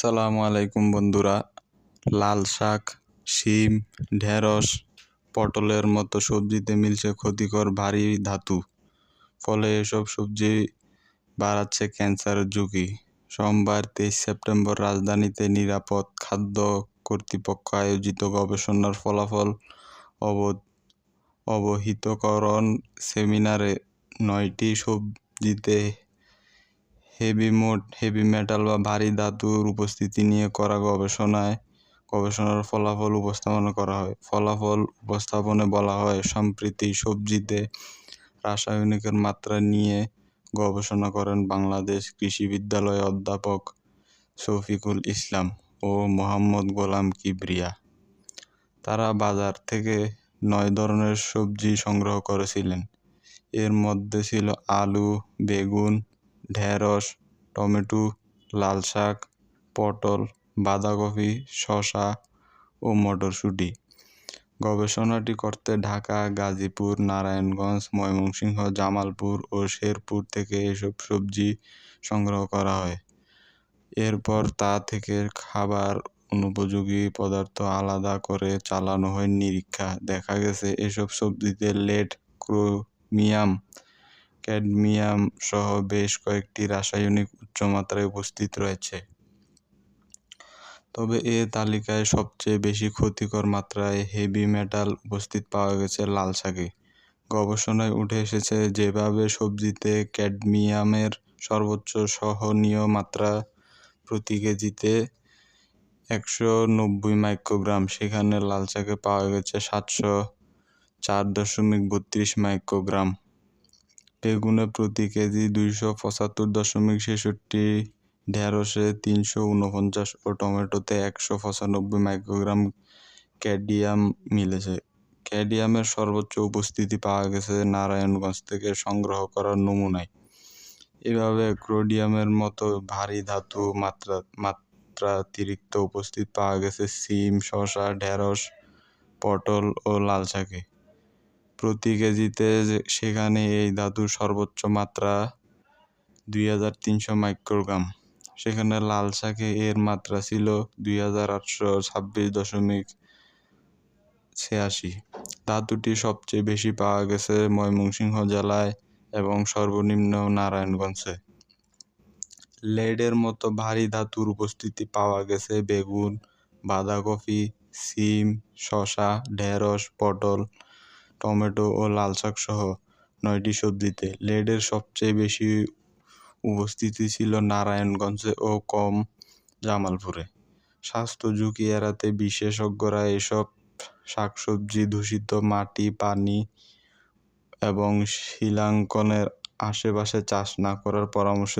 আসসালামু আলাইকুম বন্ধুরা। লাল শাক, শিম, ঢেঁড়স, পটলের মতো সবজিতে মিলছে ক্ষতিকর ভারী ধাতু। ফলে এসব সবজি বাড়াচ্ছে ক্যান্সারের ঝুঁকি। সোমবার তেইশ সেপ্টেম্বর রাজধানীতে নিরাপদ খাদ্য কর্তৃপক্ষ আয়োজিত গবেষণার ফলাফল অব অবহিতকরণ সেমিনারে নয়টি সবজিতে হেভি মোট হেভি মেটাল বা ভারী ধাতুর উপস্থিতি নিয়ে করা গবেষণায়, গবেষণার ফলাফল উপস্থাপন করা হয়। ফলাফল উপস্থাপনে বলা হয়, সম্প্রতি সবজিতে রাসায়নিকের মাত্রা নিয়ে গবেষণা করেন বাংলাদেশ কৃষি বিদ্যালয়ের অধ্যাপক শফিকুল ইসলাম ও মোহাম্মদ গোলাম কিবরিয়া। তারা বাজার থেকে নয় ধরনের সবজি সংগ্রহ করেছিলেন। এর মধ্যে ছিল আলু, বেগুন ঢেঁড়স, টমেটো লাল শাক পটল, বাঁধাকপি, শসা ও মটরশুঁটি। গবেষণাটি করতে ঢাকা, গাজীপুর, নারায়ণগঞ্জ, ময়মনসিংহ, জামালপুর ও শেরপুর থেকে এসব সবজি সংগ্রহ করা হয়। এরপর তা থেকে খাবার, অনুপযোগী পদার্থ আলাদা করে চালানো হয়। নিরীক্ষা, দেখা গেছে এসব সবজিতে লেড ক্রোমিয়াম ক্যাডমিয়াম সহ বেশ কয়েকটি রাসায়নিক উচ্চমাত্রায় উপস্থিত রয়েছে। তবে এ তালিকায় সবচেয়ে বেশি ক্ষতিকর মাত্রায় হেভি মেটাল উপস্থিত পাওয়া গেছে লাল শাকে গবেষণায় উঠে এসেছে যেভাবে সবজিতে ক্যাডমিয়ামের সর্বোচ্চ সহনীয় মাত্রা প্রতি কেজিতে একশো নব্বই মাইক্রোগ্রাম, সেখানে লাল শাকে পাওয়া গেছে সাতশো চার দশমিক বত্রিশ মাইক্রোগ্রাম। বেগুনে প্রতি কেজি দুইশো পঁচাত্তর দশমিক ছেষট্টি, ঢেঁড়সে তিনশো উনপঞ্চাশ ও টমেটোতে একশো পঁচানব্বই মাইক্রোগ্রাম ক্যাডিয়াম মিলেছে। ক্যাডিয়ামের সর্বোচ্চ উপস্থিতি পাওয়া গেছে নারায়ণগঞ্জ থেকে সংগ্রহ করার নমুনায়। এভাবে ক্রোডিয়ামের মতো ভারী ধাতু মাত্রা, মাত্রাতিরিক্ত উপস্থিত পাওয়া গেছে সিম, শসা, ঢেঁড়স, পটল ও লাল শাকে প্রতি কেজিতে সেখানে এই ধাতুর সর্বোচ্চ মাত্রা দুই হাজার তিনশো মাইক্রোগ্রাম। সেখানে লাল শাকে এর মাত্রা ছিল দুই হাজার আটশো ছাব্বিশ দশমিক ছিয়াশি। ধাতুটি সবচেয়ে বেশি পাওয়া গেছে ময়মনসিংহ জেলায় এবং সর্বনিম্ন নারায়ণগঞ্জে। লেডের মতো ভারী ধাতুর উপস্থিতি পাওয়া গেছে বেগুন, বাঁধাকপি, সিম, শসা, ঢেঁড়স, পটল টমেটো ও লাল শাক সহ নয়টি সবজিতে। লেডের সবচেয়ে বেশি উপস্থিতি ছিল নারায়ণগঞ্জে ও কম জামালপুরে। স্বাস্থ্য ঝুঁকি এড়াতে বিশেষজ্ঞরা এসব শাকসবজি দূষিত মাটি, পানি এবং শিলাঙ্কনের আশেপাশে চাষ না করার পরামর্শ